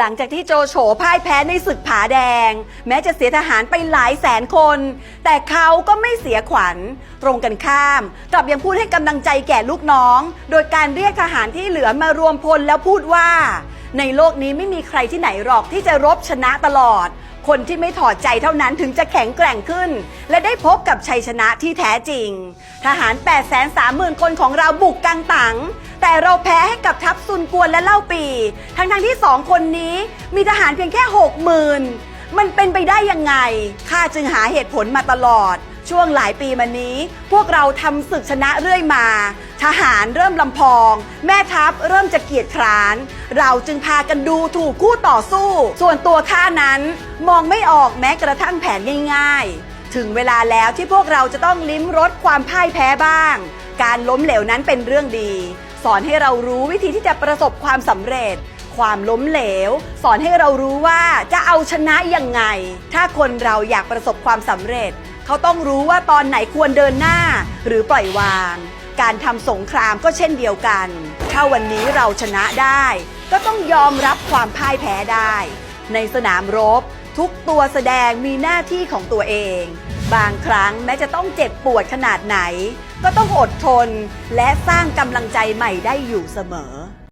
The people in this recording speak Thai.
หลังจากที่โจโฉพ่ายแพ้ในศึกผาแดง แม้จะเสียทหารไปหลายแสนคน แต่เขาก็ไม่เสียขวัญ ตรงกันข้าม กลับยังพูดให้กำลังใจแก่ลูกน้อง โดยการเรียกทหารที่เหลือมารวมพลแล้วพูดว่า ในโลกนี้ไม่มีใครที่ไหนหรอกที่จะรบชนะตลอด คนที่ไม่ถอดใจเท่านั้นถึงจะแข็งแกร่งขึ้น และได้พบกับชัยชนะที่แท้จริง ทหาร 8 3 0 0 0 0 คนของเราบุกกังตัง แต่เราแพ้ให้กับทัพซุนกวนและเล่าปี ทั้งทั้งที่สองคนนี้มีทหารเพียงแค่60,000มันเป็นไปได้ยังไง ข้าจึงหาเหตุผลมาตลอด ช่วงหลายปีมานี้ พวกเราทำศึกชนะเรื่อยมา ทหารเริ่มลำพอง แม่ทัพเริ่มจะเกียจคร้าน เราจึงพากันดูถูกคู่ต่อสู้ ส่วนตัวข้านั้นมองไม่ออกแม้กระทั่งแผนง่าย ๆ ถึงเวลาแล้วที่พวกเราจะต้องลิ้มรสความพ่ายแพ้บ้าง การล้มเหลวนั้นเป็นเรื่องดี สอนให้เรารู้วิธีที่จะประสบความสำเร็จ ความล้มเหลว สอนให้เรารู้ว่าจะเอาชนะยังไง ถ้าคนเราอยากประสบความสำเร็จ เขาต้องรู้ว่าตอนไหนควรเดินหน้า หรือปล่อยวาง การทำสงครามก็เช่นเดียวกัน ถ้าวันนี้เราชนะได้ ก็ต้องยอมรับความพ่ายแพ้ได้ ในสนามรบ ทุกตัวแสดงมีหน้าที่ของตัวเอง บางครั้งแม้จะต้องเจ็บปวดขนาดไหน ก็ต้องอดทนและสร้างกำลังใจใหม่ได้อยู่เสมอ